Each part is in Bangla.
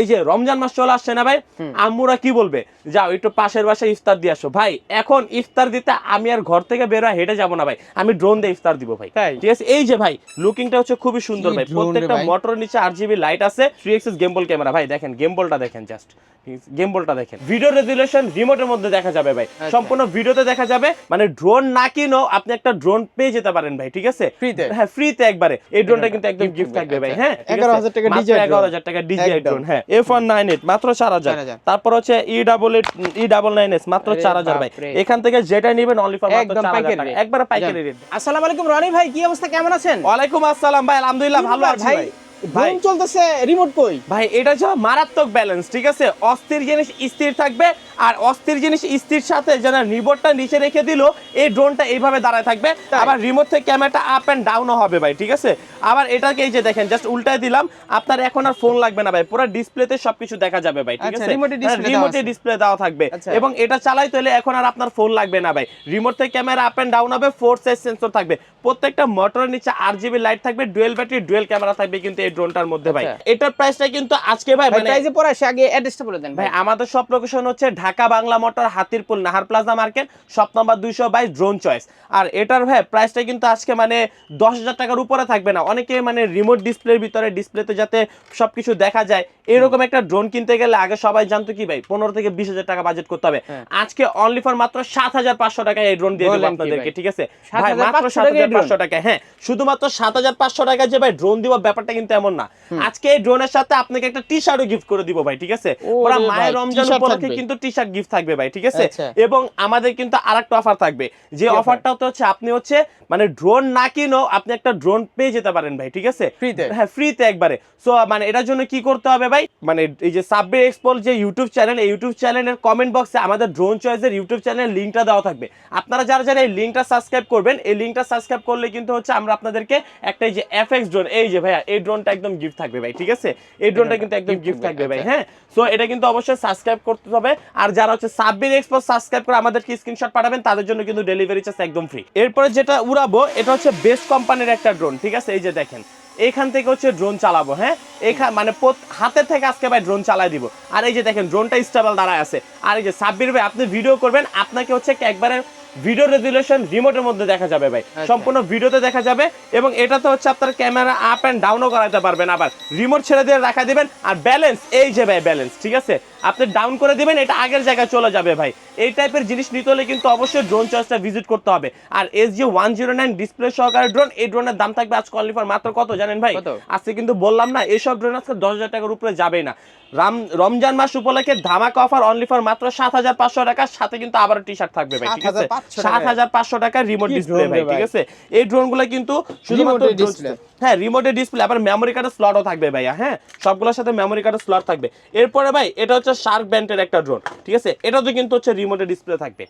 এই যে রমজান মাস চলে আসছে না ভাই? আম্মুরা কি বলবে? যাও একটু পাশের বাসায় ইফতার দিয়ে আসো। ভাই এখন ইফতার দিতে আমি আর ঘর থেকে বের হয়ে হেঁটে যাব না ভাই। আমি ড্রোন দিয়ে ইফতার দিব ভাই। ঠিক আছে? এই যে ভাই লুকিংটা হচ্ছে খুবই সুন্দর ভাই। প্রত্যেকটা মোটর নিচে আর জিবি লাইট আছে থ্রি এক্সেস গেমবল ক্যামেরা ভাই দেখেন গেমবলটা দেখেন জাস্ট গেমবলটা দেখেন। ভিডিও রেজুলেশন রিমোটের মধ্যে দেখা যাবে ভাই। আচ্ছা। সম্পূর্ণ ভিডিওতে দেখা যাবে। মানে ড্রোন না কিনো আপনি একটা ড্রোন পেয়ে যেতে পারেন ভাই ঠিক আছে? হ্যাঁ ফ্রিতে একবারে। এই ড্রোনটা কিন্তু একদম গিফট থাকবে ভাই। আচ্ছা। হ্যাঁ 11,000 টাকা DJI এগারো হাজার টাকা। ড্রোন হ্যাঁ। এফ ওয়ান নাইন এইট মাত্র চার হাজার। তারপর হচ্ছে E double eight E double nine S মাত্র চার হাজার ভাই। এখান থেকে যেটা নিবেন অনলি ফর একদম পাইকারি রেট আসসালামু আলাইকুম রনি ভাই কি অবস্থা? কেমন আছেন? ওয়ালাইকুম আসসালাম ভাই আলহামদুলিল্লাহ ভালো আছি ভাই? ভাই। চলতেছে রিমোট কই? ভাই এটা যা মারাত্মক ব্যালেন্স ঠিক আছে? অস্থির জিনিস স্থির থাকবে। আর অস্থির জিনিস স্থির সাথে যেন রিমোটটা নিচে রেখে দিল এই ড্রোনটা এইভাবে দাঁড়ায় থাকবে। আবার রিমোট থেকে ক্যামেরাটা আপ এন্ড ডাউনও হবে ভাই ঠিক আছে? আবার এটাকে এই যে দেখেন জাস্ট উল্টায় দিলাম আপনার এখন আর ফোন লাগবে না ভাই পুরো ডিসপ্লেতে সবকিছু দেখা যাবে ভাই ঠিক আচ্ছা, আছে? রিমোটে ডিসপ্লে দেওয়া থাকবে। আচ্ছা। এবং এটা চালাইতে হলে এখন আর আপনার ফোন লাগবে না ভাই। রিমোট থেকে ক্যামেরা আপ এন্ড ডাউন হবে ফোর সাইজ সেন্সর থাকবে। প্রত্যেকটা মোটরের নিচে আর জিবি লাইট থাকবে ডুয়েল ব্যাটারি ডুয়েল ক্যামেরা থাকবে কিন্তু এই ড্রোনটার মধ্যে ভাই। আচ্ছা। এটার প্রাইসটা কিন্তু আজকে ভাই মানে প্রাইজে পরে আগে অ্যাড্রেসটা বলে দেন ভাই আমাদের সব লোকেশন হচ্ছে Dhaka Bangla motor Hatirpul Nahar plaza market shop number দুইশো বাইশ ড্রোন চয়েস। আর এটার ভাই প্রাইসটা কিন্তু আজকে মানে দশ হাজার টাকার উপরে থাকবে না। অনেকে মানে রিমোট ডিসপ্লের ভিতরে ডিসপ্লেতে যাতে সবকিছু দেখা যায় এরকম একটা ড্রোন কিনতে গেলে আগে সবাই জানতো কি ভাই পনেরো থেকে বিশ হাজার টাকা বাজেট করতে হবে। হ্যাঁ। আজকে অনলি ফর মাত্র সাত হাজার পাঁচশো টাকায় এই ড্রোন দিয়ে দেবো আপনাদেরকে ঠিক আছে? 7,500 ভাই মাত্র সাত হাজার পাঁচশো টাকা হ্যাঁ শুধুমাত্র সাত হাজার পাঁচশো টাকা যে ভাই ড্রোন দিব ব্যাপারটা কিন্তু এমন না। আজকে এই ড্রোনের সাথে আপনাকে একটা টি শার্টও গিফট করে দিব ভাই ঠিক আছে? ওরা মায়ের রমজান উপলক্ষে কিন্তু টি শার্ট গিফট থাকবে ভাই ঠিক আছে? আচ্ছা। এবং আমাদের কিন্তু আরেকটা অফার থাকবে। যে অফারটা তো হচ্ছে আপনি হচ্ছে মানে ড্রোন না কিনো আপনি একটা ড্রোন পেয়ে যেতে পারেন ভাই ঠিক আছে? হ্যাঁ ফ্রিতে একবারে। সো মানে এটার জন্য কি করতে হবে ভাই? মানে এই যে সাববে এক্সপোর যে ইউটিউব চ্যানেল এই ইউটিউব চ্যানেলের কমেন্ট বক্সে আমাদের ড্রোন চয়েসের ইউটিউব চ্যানেলের লিঙ্কটা দেওয়া থাকবে। আপনারা যারা যারা এই লিঙ্কটা সাবস্ক্রাইব করবেন এই লিঙ্কটা সাবস্ক্রাইব করলে কিন্তু হচ্ছে আমরা আপনাদেরকে একটা এই যে এফএক্স ড্রোন এই যে ভাইয়া এই ড্রোনটা একদম গিফট থাকবে ভাই ঠিক আছে? এই ড্রোনটা কিন্তু একদম গিফট থাকবে, থাকবে ভাই আচ্ছা। হ্যাঁ? সো এটা কিন্তু অবশ্যই সাবস্ক্রাইব করতে হবে। আর যারা হচ্ছে সাব্বির এক্সপোর্ট সাবস্ক্রাইব করে আমাদেরকে স্ক্রিনশট পাঠাবেন, তাদের জন্য কিন্তু ডেলিভারি চার্জ একদম ফ্রি এরপরে যেটা উড়াবো, এটা হচ্ছে বেস্ট কোম্পানির একটা ড্রোন ঠিক আছে? এই যে দেখেন, এখান থেকে হচ্ছে ড্রোন চালাবো হ্যাঁ? এখান মানে হাতে থেকে আজকে ভাই ড্রোন চালাই দিব। আর এই যে দেখেন ড্রোনটা স্টেবল দাঁড়ায় আছে। আর এই যে সাব্বির ভাই, আপনি ভিডিও করবেন, আপনাকে হচ্ছে একবারে ভিডিও রেজুলেশন রিমোটের মধ্যে দেখা যাবে ভাই। আচ্ছা। সম্পূর্ণ ভিডিওতে দেখা যাবে এবং এটা তো হচ্ছে আপনার ক্যামেরা আপ এন্ড ডাউনও করাতে পারবেন আবার। রিমোট ছেড়ে দিয়ে রাখা দিবেন আর ব্যালেন্স এই যে ভাই ব্যালেন্স ঠিক আছে? আপনি ডাউন করে দিবেন এটা আগের জায়গায় চলে যাবে ভাই। এই টাইপের জিনিস নিতে হলে কিন্তু অবশ্যই ড্রোন চয়েসটা ভিজিট করতে হবে। আর S G one zero nine display সহকারে ড্রোন এই ড্রোনের দাম থাকবে আজকে অনলি ফর মাত্র কত জানেন ভাই? আজকে কিন্তু বললাম না এইসব ড্রোন আজকে দশ হাজার টাকার উপরে যাবেই না। রাম রমজান মাস উপলক্ষে ধামাকা অফার অনলি ফর মাত্র সাত হাজার পাঁচশো টাকার সাথে কিন্তু আবার টি শার্ট থাকবে ভাই ঠিক আছে? সাত হাজার পাঁচশো টাকা। রিমোট ডিসপ্লে ভাই ভাই? ঠিক আছে? এই ড্রোনগুলো কিন্তু শুধুমাত্র হ্যাঁ রিমোটের ডিসপ্লে আবার মেমোরি কার্ডের স্লটও থাকবে ভাইয়া হ্যাঁ? সবগুলোর সাথে মেমোরি কার্ডের স্লট থাকবে। এরপরে ভাই এটা হচ্ছে শার্ক ব্র্যান্ডের একটা ড্রোন ঠিক আছে? এটাতে কিন্তু হচ্ছে রিমোটের ডিসপ্লে থাকবে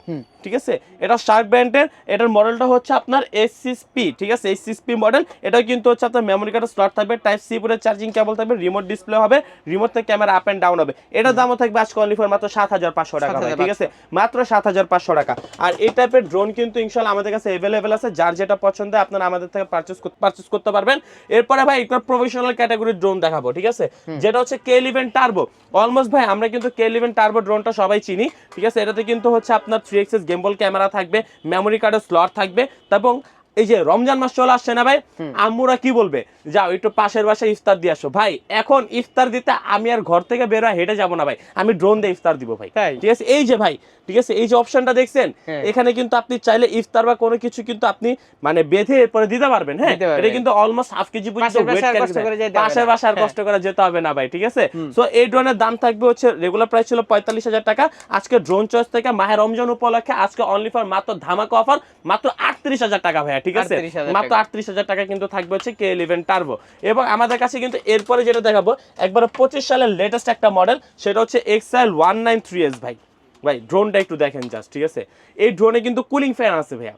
ঠিক আছে? এটা শার্ক ব্র্যান্ডের এটার মডেলটা হচ্ছে আপনার এসসিসপি ঠিক আছে? এসসিসপি মডেল এটাও কিন্তু হচ্ছে আপনার মেমোরি কার্ডের স্লট থাকবে টাইপ সি পুরো চার্জিং কেবল থাকবে রিমোট ডিসপ্লে হবে রিমোট থেকে ক্যামেরা আপ এন্ড ডাউন হবে। এটার দামও থাকবে আজকে অনলি ফর মাত্র সাত হাজার পাঁচশো টাকা ঠিক আছে? মাত্র সাত হাজার পাঁচশো টাকা। আর এই টাইপের ড্রোন কিন্তু ইনশাল্লাহ আমাদের কাছে অ্যাভেলেবেল আছে যার যেটা পছন্দ আপনারা আমাদের থেকে পারচেস পারচেস করতে পারবেন। এরপরে ভাই একটা প্রফেশনাল ক্যাটাগরির ড্রোন দেখাবো ঠিক আছে? যেটা হচ্ছে কে ইলেভেন টার্বো অলমোস্ট ভাই আমরা কিন্তু কে ইলেভেন টার্বো ড্রোনটা সবাই চিনি ঠিক আছে? এটাতে কিন্তু হচ্ছে আপনার থ্রি এক্সেস গেমবল ক্যামেরা থাকবে মেমোরি কার্ডের স্লট থাকবে এবং এই যে রমজান মাস চলে আসছে না ভাই? আম্মুরা কি বলবে? যাও একটু পাশের বাসায় ইফতার দিয়ে আসো। ভাই এখন ইফতার দিতে আমি আর ঘর থেকে বের হয়ে হেঁটে যাব না ভাই। আমি ড্রোন দিয়ে ইফতার দিব ভাই। ঠিক আছে? এই যে ভাই ঠিক আছে? এই যে অপশনটা দেখছেন? হ্যাঁ। এখানে কিন্তু আপনি চাইলে ইফতার বা কোনো কিছু কিন্তু আপনি মানে বেঁধে এরপরে দিতে পারবেন হ্যাঁ? এটা কিন্তু অলমোস্ট হাফ কেজি পর্যন্ত পাশের weight বাসায় আর কষ্ট করে। করে যেতে হবে পাশের না। বাসায় আর হ্যাঁ। কষ্ট করে যেতে হবে না ভাই ঠিক আছে? সো এই ড্রোনের দাম থাকবে হচ্ছে রেগুলার প্রাইস ছিল পঁয়তাল্লিশ হাজার টাকা। আজকে ড্রোন চয়েস থেকে মাহের রমজান উপলক্ষে আজকে অনলি ফর মাত্র ধামাকা অফার মাত্র আটত্রিশ হাজার টাকা ভাইয়া ঠিক আছে? মাত্র আটত্রিশ হাজার টাকা কিন্তু থাকবে হচ্ছে কে ইলেভেন টার্বো। এবং আমাদের কাছে কিন্তু এরপরে যেটা দেখাবো একবার পঁচিশ সালের লেটেস্ট একটা মডেল সেটা হচ্ছে XL one nine three S ভাই। ভাই ড্রোনটা একটু দেখেন জাস্ট ঠিক আছে? এই ড্রোনে কিন্তু কুলিং ফ্যান আছে ভাইয়া।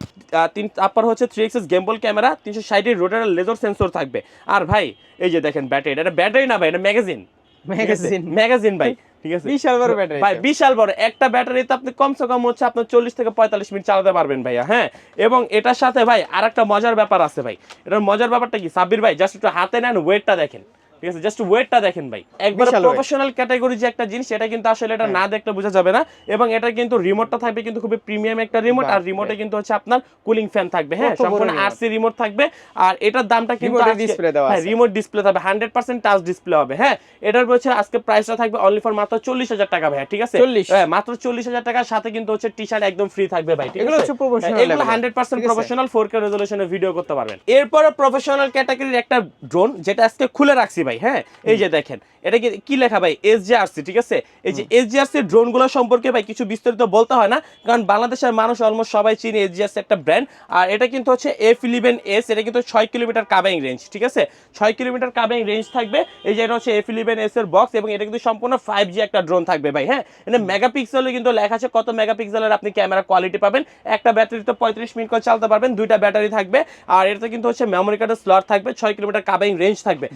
তিন তারপর হচ্ছে থ্রি এক্সএস গেমবল ক্যামেরা তিনশো ষাটের রোটার লেজার সেন্সর থাকবে। আর ভাই এই যে দেখেন ব্যাটারি এটা ব্যাটারি না ভাই এটা ম্যাগাজিন ম্যাগাজিন ম্যাগাজিন ভাই। ঠিক আছে? বিশাল বড় ব্যাটারি ভাই বিশাল বড়। একটা ব্যাটারিতে আপনি কমসে কম হচ্ছে আপনার চল্লিশ থেকে পঁয়তাল্লিশ মিনিট চালাতে পারবেন ভাইয়া হ্যাঁ? এবং এটার সাথে ভাই আর একটা মজার ব্যাপার আছে ভাই। এটার মজার ব্যাপারটা কি? সাব্বির ভাই জাস্ট একটু হাতে নেন ওয়েটটা দেখেন। ঠিক আছে? জাস্ট ওয়েটটা দেখেন ভাই। একবার প্রফেশনাল ক্যাটাগরি যে একটা জিনিস এটা কিন্তু আসলে এটা না দেখলে বোঝা যাবে না। এবং এটা কিন্তু রিমোটটা থাকবে কিন্তু খুবই প্রিমিয়াম একটা রিমোট আর রিমোটে কিন্তু হচ্ছে আপনার কুলিং ফ্যান থাকবে। হ্যাঁ সম্পূর্ণ আরসি রিমোট থাকবে। আর এটার দামটা কিন্তু display দেওয়া হ্যাঁ রিমোট ডিসপ্লে থাকবে। হান্ড্রেড পার্সেন্ট টাচ ডিসপ্লে হবে। হ্যাঁ এটার হচ্ছে আজকে প্রাইসটা থাকবে অনলি ফর মাত্র চল্লিশ হাজার টাকা ভাই ঠিক আছে? হ্যাঁ মাত্র চল্লিশ হাজার টাকার সাথে কিন্তু হচ্ছে টি শার্ট একদম ফ্রি থাকবে ভাই ঠিক এগুলো হচ্ছে professional হ্যাঁ, এগুলো level এর। হান্ড্রেড পার্সেন্ট ঠিক আছে? প্রফেশনাল রেজলিউশনে ভিডিও করতে পারবেন। এরপরে প্রফেশনাল ক্যাটাগরির একটা ড্রোন যেটা আজকে খুলে রাখছি ভাই। হ্যাঁ? এই যে দেখেন এটা কি লেখা ভাই? এস জি ঠিক আছে? এই যে এস জি আর সি ড্রোনগুলো সম্পর্কে ভাই কিছু বিস্তারিত বলতে হয় না কারণ বাংলাদেশের মানুষ অলমোস্ট সবাই চিনে এস জি একটা ব্র্যান্ড আর এটা কিন্তু হচ্ছে এফ ইলেভেন এস এটা কিন্তু ছয় কিলোমিটার কাবিং রেঞ্জ ঠিক আছে? ছয় কিলোমিটার কাবিং রেঞ্জ থাকবে এই যে এটা হচ্ছে এফ ইলেভেন এস এর বক্স এবং এটা কিন্তু সম্পূর্ণ ফাইভ জি একটা ড্রোন থাকবে ভাই হ্যাঁ? এটা মেগাপিক্সেলে কিন্তু লেখা আছে কত মেগাপিক্সেলের আপনি ক্যামেরা কোয়ালিটি পাবেন একটা ব্যাটারিতে পঁয়ত্রিশ মিনিট করে চালাতে পারবেন দুইটা ব্যাটারি থাকবে আর এটাতে কিন্তু হচ্ছে মেমোরি কার্ডের স্লট থাকবে ছয় কিলোমিটার কাবিং রেঞ্জ থাকবে।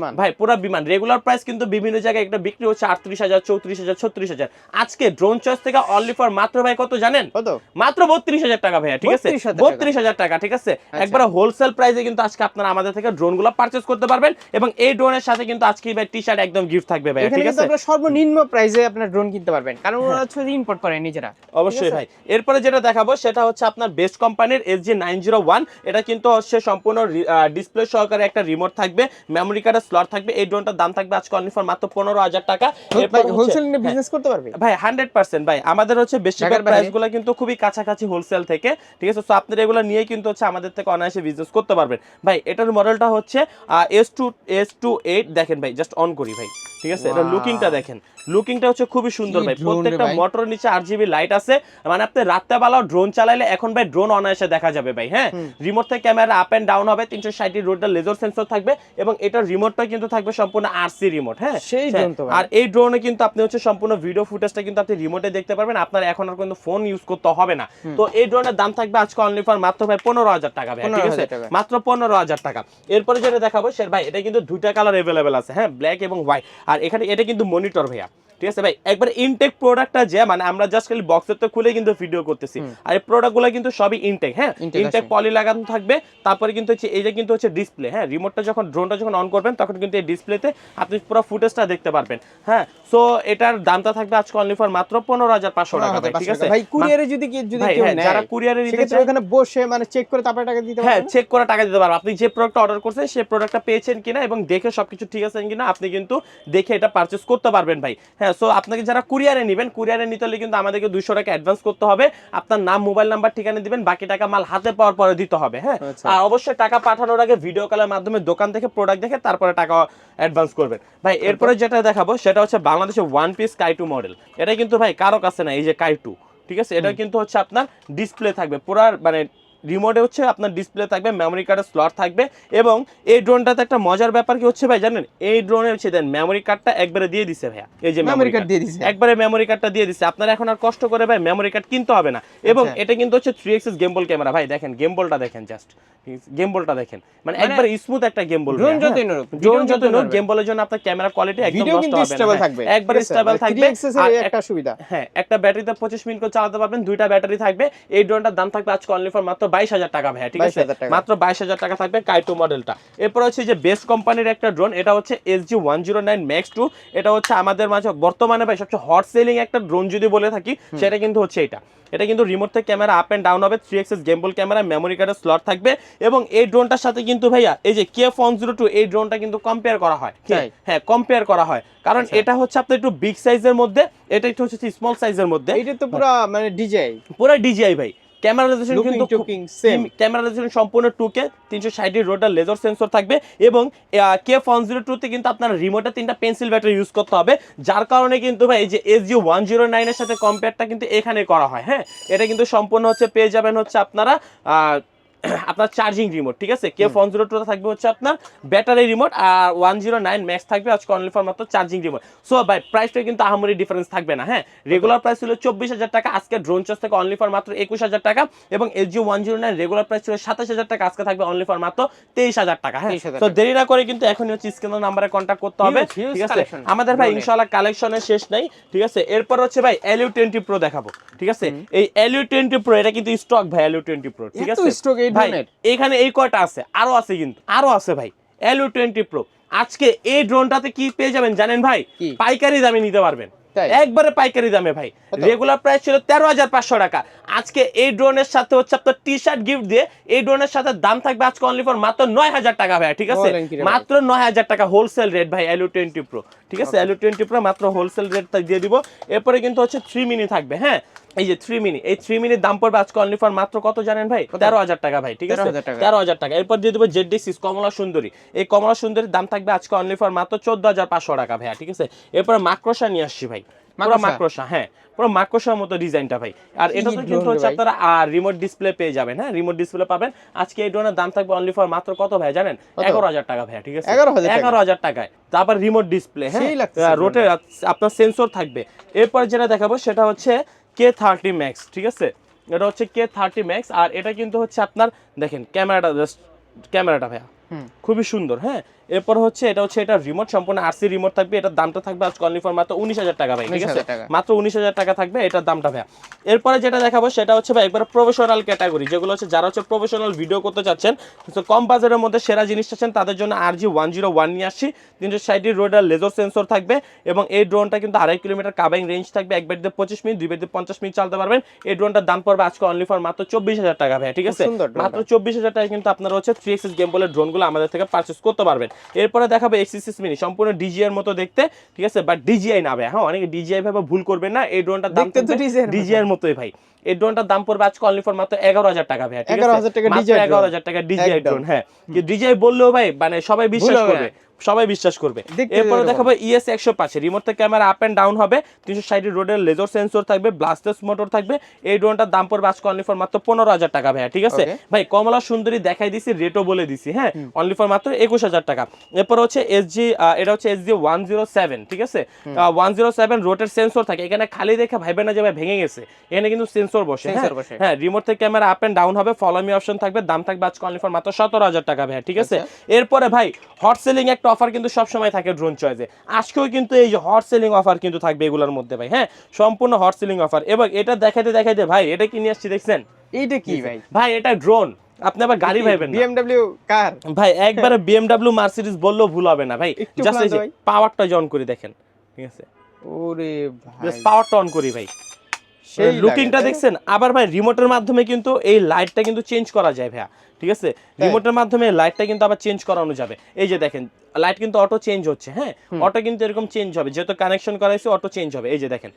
বিমান। ভাই পুরো বিমান। রেগুলার প্রাইস কিন্তু বিভিন্ন জায়গায় একটা বিক্রি হচ্ছে আটত্রিশ হাজার চৌত্রিশ হাজার ছত্রিশ হাজার। আজকে ড্রোন চয়েস থেকে অনলি ফর মাত্র ভাই কত জানেন? কত? মাত্র বত্রিশ হাজার টাকা ভাইয়া ঠিক আছে? 32,000 টাকা। বত্রিশ হাজার টাকা ঠিক আছে? একবার হোলসেল প্রাইসে কিন্তু আজকে আপনারা আমাদের থেকে ড্রোনগুলো পারচেস করতে পারবেন এবং এই ড্রোনের সাথে কিন্তু আজকে ভাই টি শার্ট একদম গিফট থাকবে এখানে ঠিক আছে? আপনারা সর্বনিম্ন প্রাইসে আপনার ড্রোন কিনতে পারবেন। কারণ ওরা হচ্ছে ইম্পোর্ট করে নিজেরা অবশ্যই ভাই। এরপরে যেটা দেখাবো সেটা হচ্ছে আপনার বেস্ট কোম্পানির S G nine zero one এটা কিন্তু হচ্ছে সম্পূর্ণ ডিসপ্লে সহকারে একটা রিমোট থাকবে। মেমোরি কার্ডের স্লট থাকবে এই ড্রোনটার দাম থাকবে আজকে অনলি ফর মাত্র পনেরো হাজার টাকা। হোলসেল নিয়ে হ্যাঁ, বিজনেস করতে পারবে? ভাই হান্ড্রেড পার্সেন্ট ভাই আমাদের হচ্ছে বেশিরভাগ বাইরে? কিন্তু খুবই কাছাকাছি হোলসেল থেকে ঠিক আছে? তো আপনারা এগুলো নিয়ে কিন্তু হচ্ছে আমাদের থেকে অনায়াসে বিজনেস করতে পারবেন। ভাই এটার মডেলটা হচ্ছে S two S two eight দেখেন ভাই জাস্ট অন করি ভাই ঠিক আছে? এটা লুকিংটা দেখেন। লুকিংটা হচ্ছে খুবই সুন্দর ভাই প্রত্যেকটা? মোটর নিচে আট জিবি লাইট আছে। মানে আপনি রাত্রেবেলাও ড্রোন চালাইলে এখন ভাই ড্রোন অনায়াসে দেখা যাবে ভাই হ্যাঁ? রিমোট থেকে ক্যামেরা আপ এন্ড ডাউন হবে তিনশো ষাট রোডটা লেজার সেন্সর থাকবে এবং এটার রিমোটটা কিন্তু থাকবে সম্পূর্ণ আরসি রিমোট হ্যাঁ? সেই হ্যাঁ, আর এই ড্রোনে কিন্তু আপনি হচ্ছে সম্পূর্ণ ভিডিও ফুটেজটা কিন্তু আপনি রিমোটে দেখতে পারবেন। আপনার এখন আর কোনো ফোন ইউজ করতে হবে না। তো এই ড্রোনের দাম থাকবে আজকে অনলি ফর মাত্র ভাই পনেরো হাজার টাকা ভাই ঠিক আছে? মাত্র পনেরো হাজার টাকা। এরপরে যেটা দেখাবো সে ভাই এটা কিন্তু দুইটা কালার অ্যাভেলেবেল আছে হ্যাঁ? ব্ল্যাক এবং হোয়াইট আর এখানে এটা কিন্তু মনিটর ভাইয়া ঠিক আছে ভাই? একবার ইনটেক প্রোডাক্টটা যে মানে আমরা জাস্ট খালি বক্সের তো খুলে কিন্তু ভিডিও করতেছি। আর এই প্রোডাক্টগুলো কিন্তু সবই ইনটেক হ্যাঁ? ইনটেক পলি লাগানো থাকবে তারপরে কিন্তু হচ্ছে এই যে কিন্তু হচ্ছে ডিসপ্লে হ্যাঁ? রিমোটটা যখন ড্রোনটা যখন অন করবেন তখন কিন্তু এই ডিসপ্লেতে আপনি পুরো ফুটেজটা দেখতে পারবেন। হ্যাঁ সো এটার দামটা থাকবে আজকে অনলি ফর মাত্র পনেরো হাজার পাঁচশো টাকা ভাই ঠিক আছে? ভাই কুরিয়ারে যদি যদি হ্যাঁ, যারা কুরিয়ারে নিতে চায়- ওখানে বসে মানে চেক করে তারপরে টাকা দিতে হ্যাঁ চেক করে টাকা দিতে পারব। আপনি যে প্রোডাক্টটা অর্ডার করছেন সেই প্রোডাক্টটা পেয়েছেন কিনা এবং দেখে সবকিছু ঠিক আছে কিনা আপনি কিন্তু দেখে এটা পারচেস করতে পারবেন ভাই। হ্যাঁ সো আপনাকে যারা কুরিয়ারে নেবেন কুরিয়ারে নিতে হলে কিন্তু আমাদেরকে দুইশো টাকা অ্যাডভান্স করতে হবে। আপনার নাম মোবাইল নাম্বার ঠিকানা দিবেন বাকি টাকা মাল হাতে পাওয়ার পরে দিতে হবে হ্যাঁ। আচ্ছা। আর অবশ্যই টাকা পাঠানোর আগে ভিডিও কলের মাধ্যমে দোকান থেকে প্রোডাক্ট দেখে তারপরে টাকা অ্যাডভান্স করবেন। ভাই এরপরে যেটা দেখাবো সেটা হচ্ছে বাংলাদেশের ওয়ান পিস কাইটু মডেল এটা কিন্তু ভাই কারও কাছে না এই যে কাইটু ঠিক আছে? এটা কিন্তু হচ্ছে আপনার ডিসপ্লে থাকবে পুরার মানে রিমোটে হচ্ছে আপনার ডিসপ্লে থাকবে মেমোরি কার্ডের স্লট থাকবে এবং এই ড্রোনটাতে একটা মজার ব্যাপার কি হচ্ছে ভাই জানেন? এই ড্রোনের হচ্ছে দেন মেমোরি কার্ডটা একবারে দিয়ে দিছে ভাইয়া। এই যে মেমোরি কার্ড দিয়ে দিছে। একবারে মেমোরি কার্ডটা দিয়ে দিছে। আপনারা এখন আর কষ্ট করে ভাই মেমোরি কার্ড কিনতে হবে না। এবং আচ্ছা। এটা কিন্তু হচ্ছে থ্রি এক্সেস গেমবল ক্যামেরা ভাই দেখেন গেমবলটা দেখেন জাস্ট গেমবলটা দেখেন। মানে মানে একবার স্মুথ একটা গেমবল ড্রোন যতই নড়ুক, ড্রোন যত যতই নড়বে। গেমবলের জন্য আপনার ক্যামেরা কোয়ালিটি একদম ভিডিও নষ্ট কিন্তু হবে না স্টেবল হ্যাঁ। থাকবে। একবার স্টেবল থাকবে। 3XS এর আর একটা সুবিধা। হ্যাঁ একটা ব্যাটারিতে পঁচিশ মিনিট করে চালাতে পারবেন দুইটা ব্যাটারি থাকবে। এই ড্রোনটার দাম থাকবে আজকে অনলি ফর মাত্র বাইশ হাজার টাকা ভাইয়া ঠিক আছে? মাত্র বাইশ হাজার টাকা থাকবে কাইটো মডেলটা এরপর হচ্ছে যে বেস্ট কোম্পানির একটা ড্রোন এটা হচ্ছে S G one zero nine max two এটা হচ্ছে আমাদের মাঝে বর্তমানে ভাই সবচেয়ে হট সেলিং একটা ড্রোন যদি বলে থাকি সেটা কিন্তু হচ্ছে এটা। এটা কিন্তু রিমোট থেকে ক্যামেরা আপ এন্ড ডাউন হবে three axis gimbal camera memory কার্ডের স্লট থাকবে। এবং এই ড্রোনটার সাথে কিন্তু ভাইয়া এই যে কে ফোন জিরো টু এই ড্রোনটা কিন্তু কম্পেয়ার করা হয় হ্যাঁ কম্পেয়ার করা হয়। কারণ আচ্ছা। এটা হচ্ছে আপনার একটু বিগ সাইজের মধ্যে এটা একটু হচ্ছে স্মল সাইজের মধ্যে। এইটা তো পুরো মানে ডিজাই পুরো ডিজিআই ভাই। ক্যামেরা রেজোলিউশন কিন্তু সেম ক্যামেরা রেজোলিউশন সম্পূর্ণ টুকে তিনশো ষাট রোটার লেজার সেন্সর থাকবে এবং কে ওয়ান জিরো টুতে কিন্তু আপনার রিমোটে তিনটা পেন্সিল ব্যাটারি ইউজ করতে হবে যার কারণে কিন্তু ভাই এই যে এস জি ওয়ান জিরো নাইনের সাথে কম্পেয়ারটা কিন্তু এখানে করা হয় হ্যাঁ? এটা কিন্তু সম্পূর্ণ হচ্ছে পেয়ে যাবেন হচ্ছে আপনারা আপনার চার্জিং রিমোট ঠিক আছে? কে ওয়ান জিরো টুতে থাকবে হচ্ছে আপনার ব্যাটারি রিমোট আর ওয়ান জিরো নাইন ম্যাক্স থাকবে আজকে অনলি ফর মাত্র চার্জিং রিমোট সো ভাই প্রাইসটা কিন্তু আহামরি ডিফারেন্স থাকবে না হ্যাঁ? রেগুলার প্রাইস ছিল চব্বিশ হাজার টাকা আজকে ড্রোন চার্জ থেকে অনলি ফর মাত্র একুশ হাজার টাকা এবং S G one zero nine regular price ছিল সাতাশ হাজার টাকা আজকে থাকবে অনলি ফর মাত্র তেইশ হাজার টাকা হ্যাঁ? তো দেরি না করে কিন্তু এখনই হচ্ছে স্ক্রিনের নাম্বারে কন্ট্যাক্ট করতে হবে ঠিক আছে? আমাদের ভাই। ইনশাআল্লাহ কালেকশনের শেষ নাই ঠিক আছে? এরপর হচ্ছে ভাই এলিউ টোয়েন্টি প্রো দেখাবো ঠিক আছে? এই এলিউ টোয়েন্টি প্রো এটা কিন্তু স্টক ভাই এলিউ টোয়েন্টি প্রো ঠিক আছে? stock এই এখানে এই কয়টা আছে? আরও আছে কিন্তু। আরও আছে ভাই। এলিউ টোয়েন্টি প্রো আজকে এই ড্রোনটাতে কি পেয়ে যাবেন জানেন ভাই? পাইকারি দামে নিতে পারবেন। একবারে পাইকারি দামে ভাই। রেগুলার প্রাইস ছিল তেরো হাজার পাঁচশো টাকা। আজকে এই ড্রোনের সাথে হচ্ছে আপনার টি শার্ট গিফট দিয়ে এই ড্রোনের সাথে দাম থাকবে আজকে অনলি ফর মাত্র নয় হাজার টাকা ভাই ঠিক আছে? মাত্র নয় হাজার টাকা হোলসেল রেট ভাই এলু টোয়েন্টি প্রো ঠিক আছে? এলু টোয়েন্টি প্রো মাত্র হোলসেল রেট দিয়ে দিব। এরপরে কিন্তু হচ্ছে থ্রি মিনি থাকবে হ্যাঁ? এই যে থ্রি মিনি এই থ্রি মিনির দাম পড়বে আজকে অনলি ফর মাত্র কত জানেন ভাই? তেরো হাজার টাকা ভাই ঠিক আছে? তেরো হাজার টাকা। এরপর দিয়ে দেবো জেড ডিসিস কমলা সুন্দরী। এই কমলা সুন্দরীর দাম থাকবে আজকে অনলি ফর মাত্র চোদ্দ হাজার পাঁচশো টাকা ভাইয়া ঠিক আছে? এরপরে মাক্রোসা নিয়ে আসছি ভাই। পুরো মাকড়সা? হ্যাঁ। পুরো মতো ডিজাইনটা ভাই। আর এটা তো কিন্তু হচ্ছে আপনারা আর রিমোট ডিসপ্লে পেয়ে যাবেন হ্যাঁ? রিমোট ডিসপ্লে পাবেন। আজকে এই ড্রোনের দাম থাকবে অনলি ফর মাত্র কত ভাই জানেন? এগারো হাজার টাকা ভাইয়া ঠিক আছে? এগারো হাজার টাকায়। তারপর রিমোট ডিসপ্লে হ্যাঁ? রোটে আপনার সেন্সর থাকবে। এরপর যেটা দেখাবো সেটা হচ্ছে কে থার্টি ম্যাক্স ঠিক আছে এটা হচ্ছে কে থার্টি ম্যাক্স আর এটা কিন্তু হচ্ছে আপনার, দেখেন, ক্যামেরাটা, জাস্ট ক্যামেরাটা ভাইয়া। খুবই সুন্দর হ্যাঁ? এরপর হচ্ছে এটা হচ্ছে এটা রিমোট সম্পূর্ণ আরসি রিমোট থাকবে। এটার দামটা থাকবে আজকে অনলি ফর মাত্র উনিশ হাজার টাকা ভাই ঠিক আছে? মাত্র উনিশ হাজার টাকা থাকবে এটার দামটা ভাইয়া। এরপরে যেটা দেখাবো সেটা হচ্ছে ভাই একবার প্রফেশনাল ক্যাটাগরি যেগুলো হচ্ছে যারা হচ্ছে প্রফেশনাল ভিডিও করতে চাচ্ছেন তো কম বাজারের মধ্যে সেরা জিনিস চাচ্ছেন তাদের জন্য আর জি ওয়ান জিরো ওয়ান নিয়ে আসছি। তিনশো ষাটটি রোডার লেজার সেন্সর থাকবে এবং এই ড্রোনটা কিন্তু আড়াই কিলোমিটার কাবাইং রেঞ্জ থাকবে এক দিয়ে পঁচিশ মিনিট দুই দিয়ে পঞ্চাশ মিনিট চালাতে পারবেন। এই ড্রোনটার দাম পড়বে আজকে অনলি ফর মাত্র চব্বিশ হাজার টাকা ভাই ঠিক আছে? মাত্র চব্বিশ হাজার টাকা কিন্তু আপনারা হচ্ছে থ্রি এক্সিস গেম বলে ড্রোনগুলো আমাদের থেকে পারচেস করতে পারবেন। এরপরে দেখাবো এক্সিসিস মিনি সম্পূর্ণ ডিজিআই মতো দেখতে ঠিক আছে? বাট ডিজিআই না ভাই হ্যাঁ অনেকে ডিজিআই ভাবে ভুল করবেন না এই ড্রোনটার দাম দেখতে তো DJI ডিজিআই মতোই ভাই। এই ড্রোনটার দাম পড়বে আজকে অনলি ফর মাত্র এগারো হাজার টাকা ভাই এগারো হাজার টাকা ডিজিআই এগারো হাজার টাকা ডিজিআই। ড্রোন হ্যাঁ। ডিজিআই বললেও ভাই মানে সবাই বিশ্বাস করবে। সবাই বিশ্বাস করবে। এরপরে। দেখাবো ইএস একশো পাঁচে। রিমোট থেকে ক্যামেরা আপ এন্ড ডাউন হবে। তিনশো ষাট রোডের লেজার সেন্সর থাকবে ব্লাস্টার্স মোটর থাকবে। এই ড্রোনটার দাম পড়বে আজকে অনলি ফর মাত্র পনেরো হাজার টাকা ভাইয়া ঠিক আছে? ভাই কমলা সুন্দরী দেখাই দিছি রেটও বলে দিছি হ্যাঁ? অনলি ফর মাত্র একুশ হাজার টাকা। এরপর হচ্ছে এসজি এটা হচ্ছে এসজি ওয়ান জিরো সেভেন ঠিক আছে? ওয়ান জিরো সেভেন রোটের সেন্সর থাকে। এখানে খালি দেখে ভাইবে না যে ভাই ভেঙে গেছে। এখানে কিন্তু সেন্সর বসে হ্যাঁ? বসে। হ্যাঁ রিমোট থেকে ক্যামেরা আপ এন্ড ডাউন হবে। ফলো মি অপশন থাকবে। দাম থাকবে আজকে অনলি ফর মাত্র সতেরো হাজার টাকা ভাই ঠিক আছে? আচ্ছা। এরপরে ভাই হট সেলিং একটা অফার কিন্তু সবসময় থাকে ড্রোন চয়েসে আজকেও কিন্তু এই যে হট সেলিং অফার কিন্তু থাকবে এগুলোর মধ্যে ভাই হ্যাঁ? সম্পূর্ণ হট সেলিং অফার এবং এটা দেখাইতে দেখাইতে ভাই এটা কি নিয়ে আসছি দেখছেন? এইটা কি ভাই? ভাই এটা ড্রোন আপনি আবার গাড়ি ভাইবেন বিএমডব্লিউ কার? ভাই একবারে বিএমডব্লিউ মার্সিডিজ বললেও ভুল হবে না ভাই। জাস্ট এই পাওয়ারটা জন করে দেখেন। ঠিক আছে? ওরে ভাই। জাস্ট পাওয়ারটা অন করি ভাই। সেই লুকিংটা দেখছেন? আবার ভাই রিমোটের মাধ্যমে কিন্তু এই লাইটটা কিন্তু চেঞ্জ করা যায় ভাইয়া। ঠিক আছে? রিমোটের মাধ্যমে লাইটটা কিন্তু আবার চেঞ্জ করানো যাবে। এই যে দেখেন লাইট কিন্তু অটো চেঞ্জ হচ্ছে হ্যাঁ? অটো কিন্তু এরকম চেঞ্জ হবে। যেহেতু কানেকশন করাইছে অটো চেঞ্জ হবে। এই যে দেখেন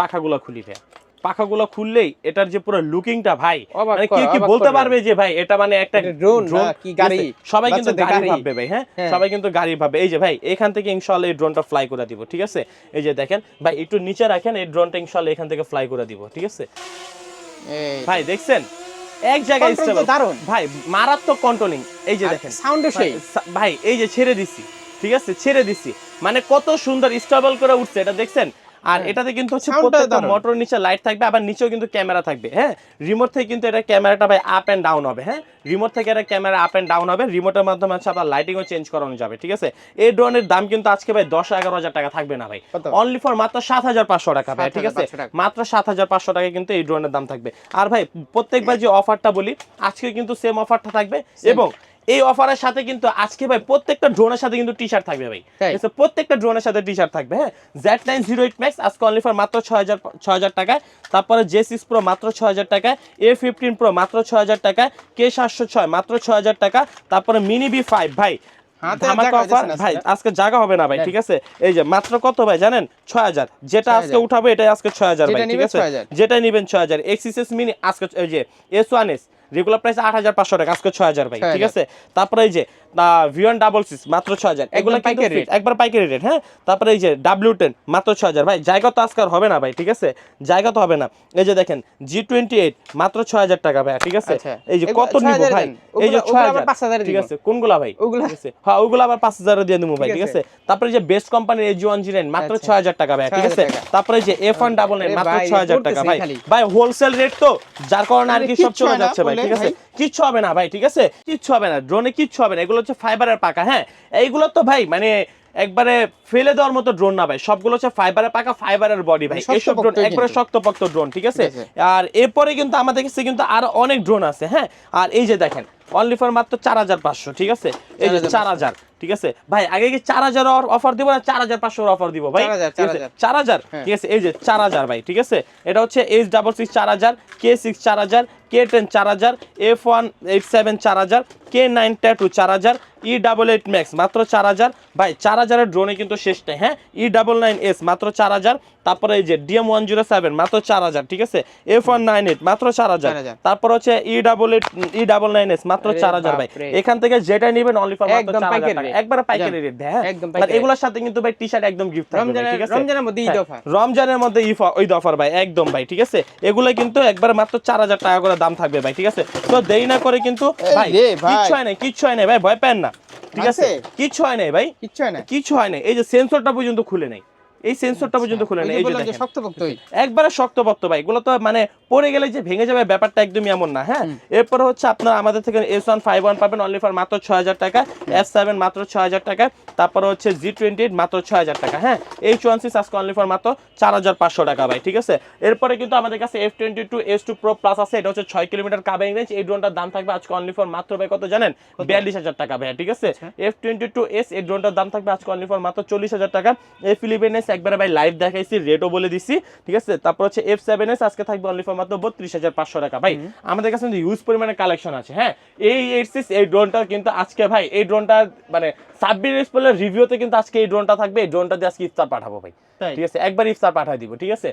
পাখাগুলো খুলি ভাইয়া। পাখাগুলো খুললেই এটার যে পুরো লুকিংটা ভাই মানে কি বলতে পারবে যে ভাই এটা মানে একটা এটা drone না, drone, কি গাড়ি? সবাই কিন্তু গাড়ি। ভাববে ভাই হ্যাঁ? হ্যাঁ। সবাই কিন্তু গাড়ি ভাববে। এই যে ভাই এখান থেকে ইনশাআল্লাহ এই ড্রোনটা ফ্লাই করে দিব ঠিক আছে? এই যে দেখেন ভাই একটু নিচে রাখেন এই ড্রোনটা ইনশাআল্লাহ এখান থেকে ফ্লাই করে দিব ঠিক আছে? ভাই দেখছেন? এক জায়গায়। ভাই মারাত্মক কন্ট্রোলিং এই যে দেখেন। sound-ও সেই। ভাই, ভাই এই যে ছেড়ে দিছি ঠিক আছে? ছেড়ে দিছি। মানে কত সুন্দর স্টেবল করে উঠছে এটা দেখছেন? আর এটাতে কিন্তু হচ্ছে হ্যাঁ। প্রত্যেকটা মোটর নিচে লাইট থাকবে আবার নিচেও কিন্তু ক্যামেরা থাকবে হ্যাঁ? রিমোট থেকে কিন্তু এটা ক্যামেরাটা ভাই আপ এন্ড ডাউন হবে হ্যাঁ? রিমোট থেকে এটা ক্যামেরা আপ এন্ড ডাউন হবে রিমোটের মাধ্যমে হচ্ছে আপনার লাইটিংও চেঞ্জ করানো যাবে ঠিক আছে? এই ড্রোনের দাম কিন্তু আজকে ভাই দশ এগারো হাজার টাকা থাকবে না ভাই। অনলি ফর মাত্র সাত হাজার পাঁচশো টাকা ভাই ঠিক আছে? 7,500 টাকা। মাত্র সাত হাজার পাঁচশো টাকায় কিন্তু এই ড্রোনের দাম থাকবে। আর ভাই প্রত্যেকবার যে অফারটা বলি আজকে কিন্তু সেম অফারটা থাকবে এবং এই অফারের সাথে কিন্তু আজকে ভাই প্রত্যেকটা ড্রোনের সাথে কিন্তু টি শার্ট থাকবে ভাই? প্রত্যেকটা ড্রোনের সাথে টি শার্ট থাকবে হ্যাঁ? Z nine zero eight max আজকে অনলি ফর মাত্র ছয় হাজার ছয় হাজার টাকায়। তারপরে জে সিক্স প্রো মাত্র ছয় হাজার টাকায়। এ ফিফটিন প্রো মাত্র ছয় হাজার টাকায়। কে সাতশো ছয় মাত্র ছয় হাজার টাকা। তারপরে মিনি বি ফাইভ ভাই ভাই আজকে। জায়গা হবে না ভাই ঠিক আছে? এই যে মাত্র কত ভাই জানেন? ছয় হাজার। যেটা আজকে 6,000 উঠাবো এটাই আজকে ছয় হাজার ভাই ঠিক আছে? 6,000 যেটা নিবেন ছয় হাজার। এক্সিসেস মিনি আজকে এই যে S one S regular price আট হাজার পাঁচশো টাকা আজকে ছয় হাজার ভাই ঠিক আছে? তারপরে এই যে ভিওয়ান ডাবল সিক্স মাত্র ছয় হাজার। এগুলো পাইকারি rate। একবার পাইকারি রেট হ্যাঁ? তারপরে এই যে ডাব্লিউ টেন মাত্র ছয় হাজার। ভাই জায়গা তো আজকে আর হবে না ভাই ঠিক আছে? জায়গা তো হবে না। এই যে দেখেন জি টোয়েন্টি এইট মাত্র ছয় হাজার টাকা ভাই ঠিক আছে? আচ্ছা। এই যে কত নিব ভাই? এই যে ছয় হাজার ঠিক আছে? কোনগুলা ভাই? ওগুলা? হ্যাঁ ওগুলো আবার পাঁচ হাজার দিয়ে দেবো ভাই ঠিক আছে। তারপরে যে বেস্ট কোম্পানির ওয়ান জি মাত্র আচ্ছা। ছয় হাজার টাকা ভাই ঠিক আছে? তারপরে যে এফ ওয়ান ডাবল নাইন মাত্র ছয় হাজার টাকা ভাই। ভাই হোলসেল রেট তো যার কারণে আর কি সব চলে যাচ্ছে ভাই ঠিক আছে। কিচ্ছু হবে না ভাই ঠিক আছে? কিচ্ছু হবে না ড্রোনে কিচ্ছু হবে না এগুলো হচ্ছে ফাইবারের পাকা হ্যাঁ? এইগুলো তো ভাই মানে একবারে ফেলে দেওয়ার মতো ড্রোন না ভাই সবগুলো হচ্ছে ফাইবারের পাকা ফাইবারের বডি ভাই। মানে এইসব ড্রোন একবারে। শক্তপোক্ত ড্রোন ঠিক আছে? ঠিক আছে। আর এরপরে কিন্তু আমাদের কাছে কিন্তু আরও অনেক ড্রোন আছে হ্যাঁ? আর এই যে দেখেন অনলি ফর মাত্র চার হাজার পাঁচশো ঠিক আছে? এই যে চার হাজার। ঠিক আছে ভাই আগে কি চার হাজার অফার দিব না চার হাজার পাঁচশো অফার দিব ভাই 4000, ঠিক আছে? 4000 চার হাজার হ্যাঁ। ঠিক আছে এই যে চার হাজার ভাই ঠিক আছে এটা হচ্ছে এইচ ডাবল সিক্স চার হাজার কে সিক্স চার হাজার কে টেন চার হাজার এফ ওয়ান এইট সেভেন চার হাজার কে নাইন টু চার হাজার ই ডাবল এইট ম্যাক্স মাত্র চার হাজার ভাই চার হাজারের ড্রোনে কিন্তু শেষ নেই হ্যাঁ ই ডাবল নাইন এস মাত্র চার হাজার তারপরে এই যে ডিএম ওয়ান জিরো সেভেন মাত্র চার হাজার ঠিক আছে এফ ওয়ান নাইন এইট মাত্র চার হাজার তারপর হচ্ছে E double eight E double nine S মাত্র চার হাজার ভাই এখান থেকে যেটা নিবেন অনলি ফর মাত্র চার হাজার। একবারে পাইকারি রেট হ্যাঁ? একদম এগুলোর সাথে কিন্তু ভাই টি শার্ট একদম গিফট থাকবে রমজানের ঠিক আছে? রমজানের মধ্যে ঈদ হ্যাঁ, অফার রমজানের মধ্যে অফার ভাই একদম ভাই ঠিক আছে? এগুলো কিন্তু একবার মাত্র চার হাজার টাকা করে দাম থাকবে ভাই ঠিক আছে? তো দেরি না করে কিন্তু ভাই কিচ্ছু হয় না কিচ্ছু হয় না ভাই ভয় পেন না ঠিক আছে? কিচ্ছু হয় না ভাই কিচ্ছু হয় না কিছু হয় না এই যে সেন্সরটা পর্যন্ত খুলে নেই। এই সেন্সরটা পর্যন্ত খুলে নেই এই যে দেখেন। একবারে শক্তপক্ত ভাই এগুলো তো মানে পড়ে গেলে যে ভেঙে যাবে ব্যাপারটা একদমই এমন না হ্যাঁ? এরপরে হচ্ছে আপনার আমাদের থেকে এস ওয়ান ফাইভ ওয়ান পাবেন অনলি ফর মাত্র ছয় হাজার টাকা এফ সেভেন মাত্র ছয় হাজার টাকা তারপরে হচ্ছে জি টোয়েন্টি এইট মাত্র ছয় হাজার টাকা হ্যাঁ? এইচ ওয়ান সিক্স আজকে অনলি ফর মাত্র চার হাজার পাঁচশো টাকা ভাই ঠিক আছে? এরপরে কিন্তু আমাদের কাছে F twenty two S two pro plus আছে এটা হচ্ছে ছয় কিলোমিটার কাবিং রেঞ্জ এই ড্রোনটার দাম থাকবে আজকে অনলি ফর মাত্র ভাই কত জানেন? বিয়াল্লিশ হাজার টাকা ভাই ঠিক আছে? এফ টোয়েন্টি টু এস এই ড্রোনটার দাম থাকবে আজকে অনলি ফর মাত্র চল্লিশ হাজার টাকা এফ ফিলিপিন এস একবারে ভাই লাইভ দেখাইছি রেটও বলে দিছি ঠিক আছে? তারপর হচ্ছে এফ সেভেন এস আজকে থাকবে অনলি ফর মাত্র বত্রিশ হাজার পাঁচশো টাকা। ভাই আমাদের কাছে কিন্তু ইউজ পরিমাণে কালেকশন আছে হ্যাঁ? এই এইট সিক্স এই ড্রোনটা কিন্তু আজকে ভাই এই ড্রোনটা মানে সাব্বির রিভিউতে কিন্তু আজকে এই ড্রোনটা থাকবে এই ড্রোনটা দিয়ে আজকে ইফতার পাঠাবো ভাই? ঠিক আছে একবার ইফতার পাঠাই দিব ঠিক আছে?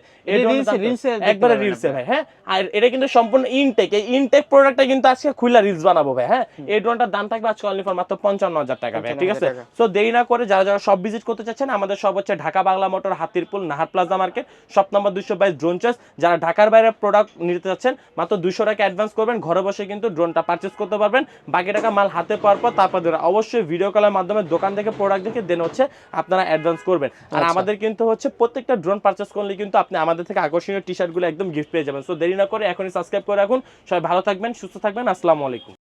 একবারে রিলসে ভাই হ্যাঁ? আর এটা কিন্তু সম্পূর্ণ ইনটেক এই ইনটেক প্রোডাক্টটা কিন্তু আজকে খুলে রিলস বানাবো ভাই হ্যাঁ? এই ড্রোনটার দাম থাকবে আজকে অনলি ফর মাত্র পঞ্চান্ন হাজার টাকা ভাই ঠিক আছে? সো দেরি না করে যারা যারা সব ভিজিট করতে চাচ্ছেন আমাদের সব হচ্ছে Dhaka Bangla motor Hatirpul Nahar plaza market shop number দুশো বাইশ ড্রোন চার্জ যারা ঢাকার বাইরে প্রোডাক্ট নিতে চাচ্ছেন মাত্র দুশো টাকা অ্যাডভান্স করবেন ঘরে বসে কিন্তু ড্রোনটা পারচেস করতে পারবেন। বাকি টাকা মাল হাতে পাওয়ার পর তারপর। অবশ্যই ভিডিও কলের মাধ্যমে দোকান থেকে প্রোডাক্ট দেখে দেন হচ্ছে আপনারা অ্যাডভান্স করবেন। আর আচ্ছা। আমাদের কিন্তু হচ্ছে প্রত্যেকটা ড্রোন পারচেস করলে কিন্তু আপনি আমাদের থেকে আকর্ষণীয় টি শার্টগুলো একদম গিফট পেয়ে যাবেন। সো দেরি না করে এখনই সাবস্ক্রাইব করে রাখুন। সবাই ভালো থাকবেন, সুস্থ থাকবেন। আসসালামু আলাইকুম।